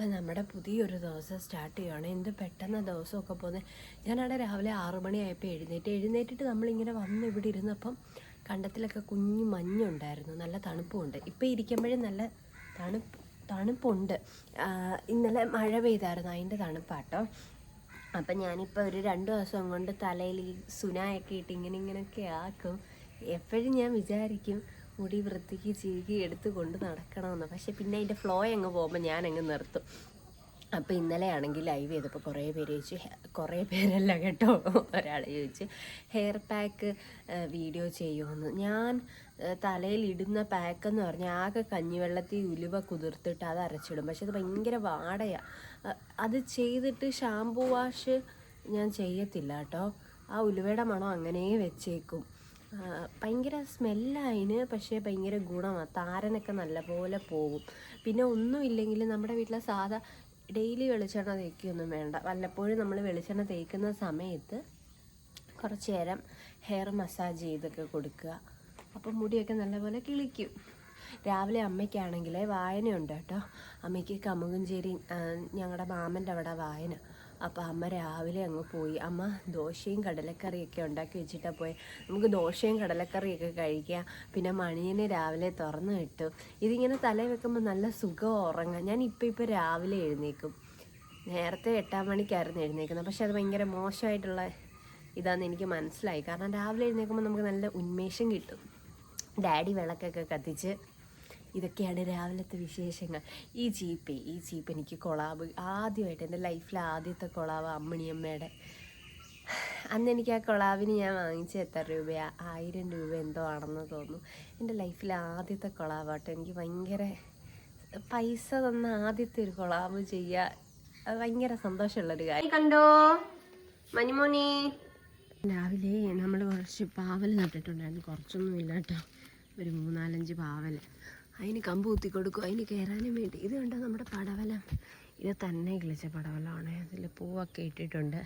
അപ്പം നമ്മുടെ പുതിയൊരു ദിവസം സ്റ്റാർട്ട് ചെയ്യുകയാണ് എന്ത് പെട്ടെന്ന് ദിവസമൊക്കെ പോകുന്നത് ഞാനവിടെ രാവിലെ ആറു മണിയായപ്പോൾ എഴുന്നേറ്റ്. എഴുന്നേറ്റിട്ട് നമ്മളിങ്ങനെ വന്ന് ഇവിടെ ഇരുന്നപ്പം കണ്ടത്തിലൊക്കെ കുഞ്ഞു മഞ്ഞുണ്ടായിരുന്നു. നല്ല തണുപ്പുമുണ്ട് ഇപ്പം ഇരിക്കുമ്പോഴും നല്ല തണുപ്പ് തണുപ്പുണ്ട്. ഇന്നലെ മഴ പെയ്തായിരുന്നു. അതിന്റെ തണുപ്പാട്ടോ. അപ്പം ഞാനിപ്പോൾ ഒരു രണ്ട് ദിവസം കൊണ്ട് തലയിൽ സുനായൊക്കെ ഇട്ട് ഇങ്ങനെ ഇങ്ങനെയൊക്കെ ആക്കും. എപ്പോഴും ഞാൻ വിചാരിക്കും മുടി വൃത്തിക്ക് ചീകി എടുത്ത് കൊണ്ട് നടക്കണമെന്ന്. പക്ഷെ പിന്നെ അതിന്റെ ഫ്ലോ അങ്ങ് പോകുമ്പോൾ ഞാൻ അങ്ങ് നിർത്തും. അപ്പോൾ ഇന്നലെ ആണെങ്കിൽ ലൈവ് ചെയ്തപ്പോൾ കുറേ പേര് ചോദിച്ചു കുറേ പേരല്ല കേട്ടോ? ഒരാൾ ചോദിച്ചു ഹെയർ പാക്ക് വീഡിയോ ചെയ്യുമെന്ന്. ഞാൻ തലയിൽ ഇടുന്ന പാക്ക് എന്ന് പറഞ്ഞാൽ ആകെ കഞ്ഞിവെള്ളത്തിൽ ഉലുവ കുതിർത്തിട്ട് അത് അരച്ചിടും. പക്ഷെ അത് ഭയങ്കര വാടയാണ് അത് ചെയ്തിട്ട് ഷാംപൂ വാഷ് ഞാൻ ചെയ്യത്തില്ല കേട്ടോ. ആ ഉലുവയുടെ മണം അങ്ങനെ വെച്ചേക്കും. ഭയങ്കര സ്മെല്ലതിന് പക്ഷേ ഭയങ്കര ഗുണമാണ് താരനൊക്കെ നല്ലപോലെ പോകും. പിന്നെ ഒന്നുമില്ലെങ്കിൽ നമ്മുടെ വീട്ടിലെ സാധാ ഡെയിലി വെളിച്ചെണ്ണ തേക്കുകയൊന്നും വേണ്ട. വല്ലപ്പോഴും നമ്മൾ വെളിച്ചെണ്ണ തേക്കുന്ന സമയത്ത് കുറച്ച് നേരം ഹെയർ മസാജ് ചെയ്തൊക്കെ കൊടുക്കുക. അപ്പം മുടിയൊക്കെ നല്ലപോലെ കിളിക്കും. രാവിലെ അമ്മയ്ക്കാണെങ്കിൽ വായനയുണ്ട് കേട്ടോ. അമ്മയ്ക്ക് കമുകുംചേരി ഞങ്ങളുടെ മാമന്റെ അവിടെ വായന. അപ്പോൾ അമ്മ രാവിലെ അങ്ങ് പോയി. അമ്മ ദോശയും കടലക്കറിയൊക്കെ ഉണ്ടാക്കി വെച്ചിട്ടാണ് പോയി. നമുക്ക് ദോശയും കടലക്കറിയൊക്കെ കഴിക്കാം. പിന്നെ മണിയനെ രാവിലെ തുറന്നു കിട്ടു ഇതിങ്ങനെ തല വെക്കുമ്പോൾ നല്ല സുഖം ഉറങ്ങാം. ഞാൻ ഇപ്പോൾ ഇപ്പോൾ രാവിലെ എഴുന്നേക്കും. നേരത്തെ എട്ടാം മണിക്കായിരുന്നു എഴുന്നേക്കുന്നത്. പക്ഷെ അത് ഭയങ്കര മോശമായിട്ടുള്ള ഇതാന്ന് എനിക്ക് മനസ്സിലായി. കാരണം രാവിലെ എഴുന്നേൽക്കുമ്പോൾ നമുക്ക് നല്ല ഉന്മേഷം കിട്ടും. ഡാഡി വിളക്കൊക്കെ കത്തിച്ച് ഇതൊക്കെയാണ് രാവിലത്തെ വിശേഷങ്ങൾ. ഈ ജീപ്പ് ഈ ജീപ്പ് എനിക്ക് കൊളാബ് ആദ്യമായിട്ട് എന്റെ ലൈഫിലെ ആദ്യത്തെ കൊളാബ് അമ്മണിയമ്മയുടെ. അന്ന് എനിക്ക് ആ കൊളാബിന് ഞാൻ വാങ്ങിച്ച എത്ര രൂപയാണ് ആയിരം രൂപ എന്തോ ആണെന്ന് തോന്നുന്നു. എന്റെ ലൈഫിലെ ആദ്യത്തെ കൊളാബാട്ടോ എനിക്ക് ഭയങ്കര പൈസ തന്ന ആദ്യത്തെ ഒരു കൊളാബ് ചെയ്യുക അത് ഭയങ്കര സന്തോഷമുള്ളൊരു കാര്യം. കണ്ടോ? മനിമോനി രാവിലെ നമ്മൾ കുറച്ച് പാവൽ നട്ടിട്ടുണ്ടായിരുന്നു. കുറച്ചൊന്നും ഇല്ല കേട്ടോ ഒരു മൂന്നാലഞ്ച് പാവൽ. അതിന് കമ്പ് കുത്തി കൊടുക്കും അതിന് കയറാനും വേണ്ടി. ഇത് കണ്ടോ നമ്മുടെ പടവലം? ഇത് തന്നെ കിളിച്ച പടവലമാണ്. അതിൽ പൂവൊക്കെ ഇട്ടിട്ടുണ്ട്.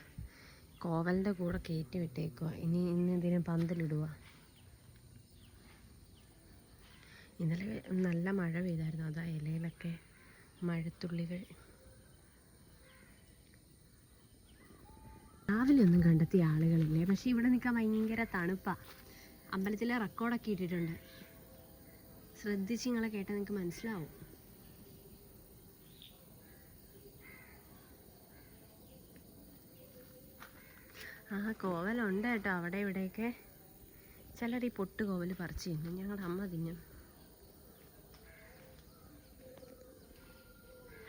കോവലിന്റെ കൂടെ കയറ്റി വിട്ടേക്കുക ഇനി ഇന്ന് ഇതിന് പന്തലിടുക ഇന്നലെ നല്ല മഴ പെയ്തായിരുന്നു. അതാ ഇലയിലൊക്കെ മഴത്തുള്ളികൾ. രാവിലെ ഒന്നും കണ്ടെത്തിയ ആളുകളില്ലേ? പക്ഷെ ഇവിടെ നിൽക്കാൻ ഭയങ്കര തണുപ്പാ. അമ്പലത്തിലെ റെക്കോർഡൊക്കെ ഇട്ടിട്ടുണ്ട്. ശ്രദ്ധിച്ച് നിങ്ങളെ കേട്ടാൽ നിങ്ങൾക്ക് മനസ്സിലാവും. ആ കോവലുണ്ട് കേട്ടോ അവിടെ ഇവിടെയൊക്കെ. ചിലർ ഈ പൊട്ട് കോവൽ പറിച്ചു തിന്നു. ഞങ്ങളുടെ അമ്മ തിന്നു.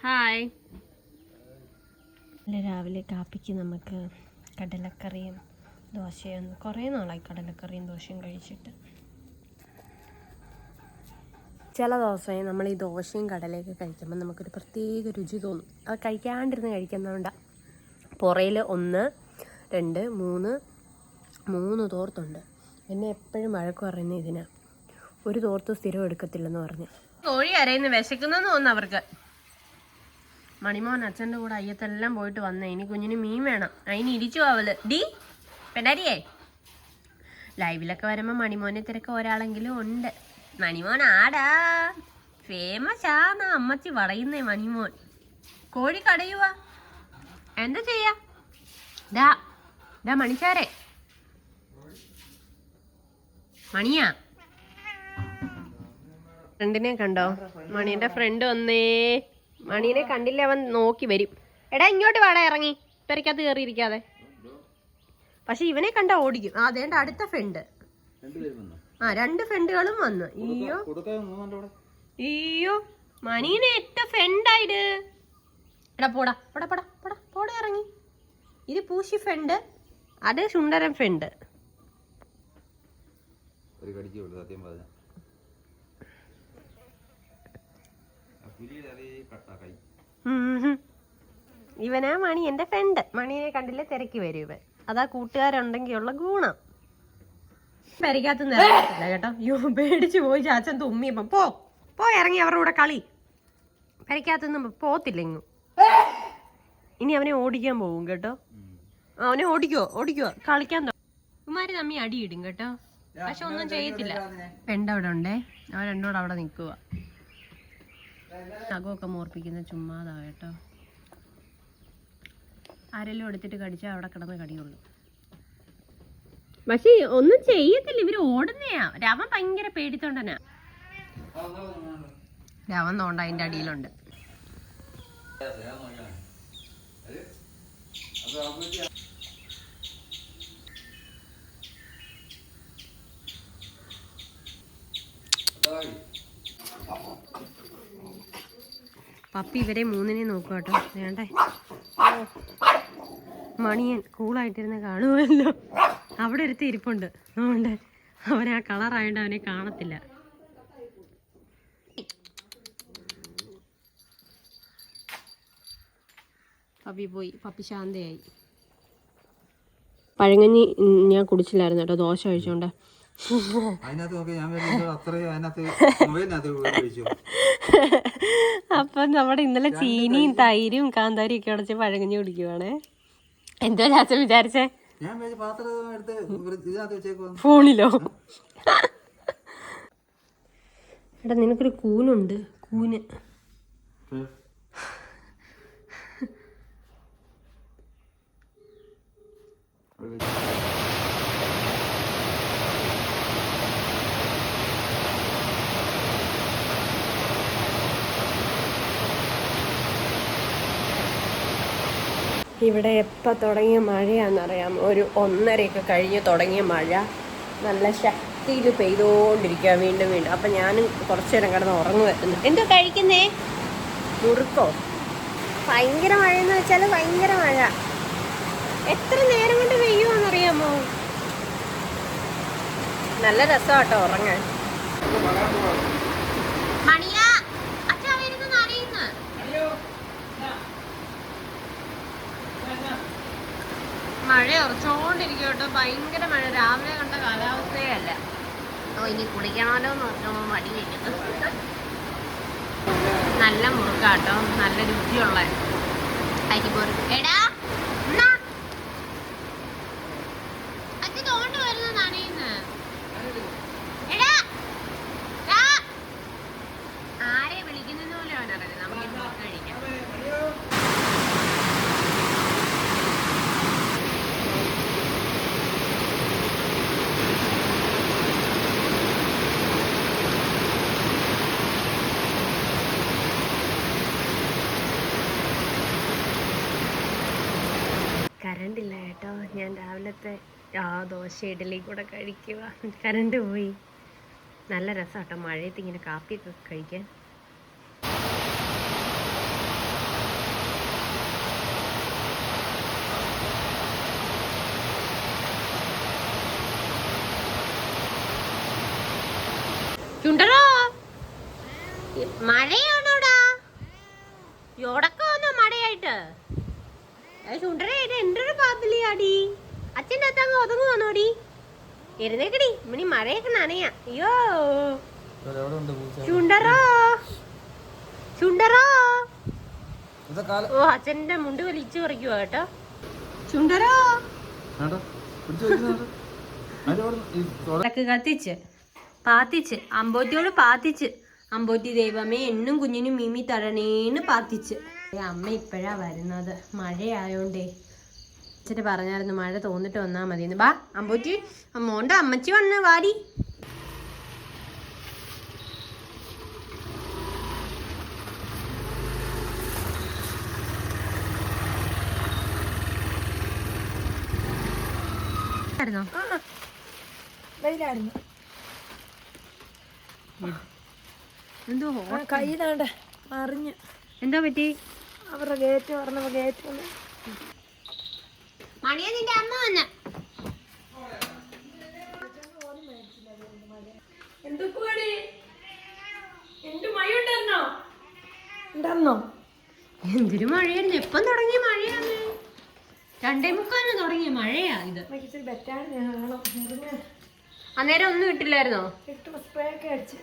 ഹായ്. രാവിലെ കാപ്പിക്ക് നമുക്ക് കടലക്കറിയും ദോശയും കുറേ നാളായി കടലക്കറിയും ദോശയും കഴിച്ചിട്ട്. ചില ദിവസമേ നമ്മൾ ഈ ദോശയും കടലയൊക്കെ കഴിക്കുമ്പോൾ നമുക്കൊരു പ്രത്യേക രുചി തോന്നും. അത് കഴിക്കാണ്ടിരുന്ന് കഴിക്കുന്നതുകൊണ്ട്. പുറയിൽ ഒന്ന് രണ്ട് മൂന്ന് മൂന്ന് തോർത്തുണ്ട്. എന്നെ എപ്പോഴും വഴക്ക് പറയുന്നത് ഇതിനാ. ഒരു തോർത്ത് സ്ഥിരം എടുക്കത്തില്ലെന്ന് പറഞ്ഞു. കോഴി അരയിന്ന് വിശക്കുന്നെന്ന് തോന്നുന്നു അവർക്ക്. മണിമോൻ അച്ഛന്റെ കൂടെ അയ്യത്തെല്ലാം പോയിട്ട് വന്നേ. ഇനി കുഞ്ഞിന് മീൻ വേണം. അതിന് ഇരിച്ചു ആവൽ ഡി പെടാരിയേ ലൈവിലൊക്കെ വരുമ്പോൾ മണിമോനെ തിരക്ക് ഒരാളെങ്കിലും ഉണ്ട്. മണിമോൻ ആടാ ഫേമസ് ആന്ന് അമ്മച്ചി പറയുന്നേ മണിമോൻ. കോഴി കടയുവ. എന്താ ചെയ്യാ? ദാ ദാ മണിച്ചാരെ. മണിയാ. ഫ്രണ്ടിനെ കണ്ടോ? മണിയുടെ ഫ്രണ്ട് വന്നേ. മണീനെ കണ്ടില്ല അവൻ നോക്കി വരും. എടാ ഇങ്ങോട്ട് വാടാ ഇറങ്ങി. പെരക്കകത്ത് കയറിയിരിക്കാതെ പക്ഷെ ഇവനെ കണ്ട ഓടിക്കും. ആ അതേണ്ട അടുത്ത ഫ്രണ്ട്. ആ രണ്ട് ഫ്രണ്ടുകളും വന്നു. അയ്യോ. അയ്യോ മണീനെ ഏറ്റ ഫ്രണ്ടായിട്ട് എടാ പോടാ പോടാ പോടാ പോടാ പോട ഇറങ്ങി. ഇത് പൂശി ഫ്രണ്ട് അത് സുന്ദരൻ ഫ്രണ്ട് ഇവനാ മണി എന്റെ ഫ്രണ്ട് മണിയെ കണ്ടില്ലേ തിരക്കി വരും ഇവൻ. അതാ കൂട്ടുകാരുണ്ടെങ്കിൽ ഉള്ള ഗുണം. നിറയത്തില്ല കേട്ടോ. യോ പേടിച്ചു പോയി ചാച്ചൻ തുമ്മിയപ്പം പോ പോ ഇറങ്ങി അവരുടെ കൂടെ കളി. പെരക്കകത്തൊന്നും പോത്തില്ല ഇങ്ങും. ഇനി അവനെ ഓടിക്കാൻ പോകും കേട്ടോ. അവനെ ഓടിക്കോ ഓടിക്കോ. കളിക്കാൻ ഉമാര് തമ്മി അടിയിടും കേട്ടോ. പക്ഷെ ഒന്നും ചെയ്യത്തില്ല. പെണ്ടവിടെ ഉണ്ടേ. അവൻ രണ്ടോടെ അവിടെ നിൽക്കുക നഖമൊക്കെ മോർപ്പിക്കുന്ന ചുമ്മാതാ കേട്ടോ. ആരെല്ലാം എടുത്തിട്ട് കടിച്ചാൽ അവിടെ കിടന്ന് കടിയുള്ളൂ. പക്ഷേ ഒന്നും ചെയ്യത്തില്ല. ഇവർ ഓടുന്നയാ. രാമൻ ഭയങ്കര പേടിത്തോണ്ടനാ രാമൻ തോണ്ട അതിന്റെ അടിയിലുണ്ട്. പപ്പി ഇവരെ മൂന്നിനെ നോക്കുക കേട്ടോ. വേണ്ടേ? മണിയൻ കൂളായിട്ടിരുന്ന് കാണുമല്ലോ. അവിടെ ഒരുത്തി ഇരിപ്പുണ്ട് അതുകൊണ്ട് അവൻ ആ കളറായോണ്ട് അവനെ കാണത്തില്ല. പപ്പി പോയി. പപ്പി ശാന്തയായി. പഴങ്ങഞ്ഞി ഞാൻ കുടിച്ചില്ലായിരുന്നു കേട്ടോ. ദോശ കഴിച്ചോണ്ട്. അപ്പൊ നമ്മുടെ ഇന്നലെ ചീനിയും തൈരും കാന്താരിയും ഒക്കെ ഉടച്ച് പഴങ്ങഞ്ഞി കുടിക്കുവാണേ. എന്തോ ചാച്ച വിചാരിച്ചേ? ഞാൻ പാത്രം എടുത്ത് ഇതിനകത്ത് ഫോണിലോ? എടാ നിനക്കൊരു കൂനുണ്ട്. കൂന്. ഇവിടെ എപ്പോൾ തുടങ്ങിയ മഴയാണെന്നറിയാം ഒരു ഒന്നരയൊക്കെ കഴിഞ്ഞ് തുടങ്ങിയ മഴ. നല്ല ശക്തിയിൽ പെയ്തുകൊണ്ടിരിക്കുക വീണ്ടും വീണ്ടും. അപ്പം ഞാനും കുറച്ച് നേരം കിടന്ന് ഉറങ്ങുമായിരുന്നു എന്തോ കഴിക്കുന്നേ? മുറുക്കോ? ഭയങ്കര എന്ന് വെച്ചാൽ ഭയങ്കര മഴ. എത്ര നേരം കൊണ്ട് പെയ്യുമെന്നറിയാമോ നല്ല രസമാട്ടോ ഉറങ്ങാൻ. മഴ ഉറച്ചോണ്ടിരിക്കും കേട്ടോ. ഭയങ്കര മഴ. രാവിലെ കണ്ട കാലാവസ്ഥയേ അല്ല. ഓ ഇനി കുളിക്കണമല്ലോ എന്ന് മടി വയ്ക്കുന്നു നല്ല മുറുക്കാട്ടോ നല്ല രുചിയുള്ള അരിമുറുക്ക് എടാ എന്നാ? അച്ഛൻ തോണ്ട് വരുന്ന നനയുന്ന്. എടാ, ദാ. ആരെ വിളിക്കുന്നെന്ന് പോലും അവനറിയില്ല നമുക്ക് ഈ മുറുക്ക് കഴിക്കാം കറണ്ട് ഇല്ല കേട്ടോ ഞാൻ രാവിലത്തെ ആ ദോശ ഇഡലി കൂടെ കഴിക്കുക. കരണ്ട് പോയി. നല്ല രസമാട്ടോ മഴയത്ത് ഇങ്ങനെ കാപ്പിയൊക്കെ കഴിക്കാൻ. ചുണ്ടറോ മഴയാണോടാ? യോടൊക്കെ മഴയായിട്ട്? എന്റെ ഒരു പാപ്പിലിയാടി അച്ഛന്റെ അകത്ത് അങ്ങ് ഒതുങ്ങു വന്നോടി എരുന്നേക്കടി ഇനി മഴയൊക്കെ നനയാ. അയ്യോ. ചുണ്ടറോ? ചുണ്ടറോ? ഓ അച്ഛന്റെ മുണ്ട് വലിച്ചു പറിക്കുവാ കേട്ടോ. ചുണ്ടറോ? കത്തിച്ച് പാത്തിച്ച് അമ്പോറ്റിയോട് പാത്തിച്ച്. അമ്പോറ്റി ദൈവമേ എന്നും കുഞ്ഞിനും മീമി തരണേന്ന് പാത്തിച്ച്. അമ്മ ഇപ്പോഴാ വരുന്നത്. മഴയായോണ്ടേ. അച്ഛന് പറഞ്ഞായിരുന്നു മഴ തോന്നിട്ട് വന്നാ മതിയെന്ന്. ബാ അമ്പൂറ്റി മോണ്ട അമ്മച്ചി വന്ന് വാടി. വെയിലായിരുന്നു എന്തോ ആ കൈ താണ്ട അറിഞ്ഞ് എന്തോ പറ്റി? അവരുടെ ഗേറ്റ് പറഞ്ഞപ്പോ ഗേറ്റ് വന്ന് മണിയ നിന്റെ അമ്മ വന്ന. എന്തൊരു മഴയായിരുന്നു എപ്പം തുടങ്ങിയ മഴയാണ്. രണ്ടേ മുക്കാലിന് തുടങ്ങിയ മഴയാ ഇത്. അന്നേരം ഒന്നും ഇട്ടില്ലായിരുന്നോ? ഇട്ട് സ്പ്രേ ഒക്കെ അടിച്ച്.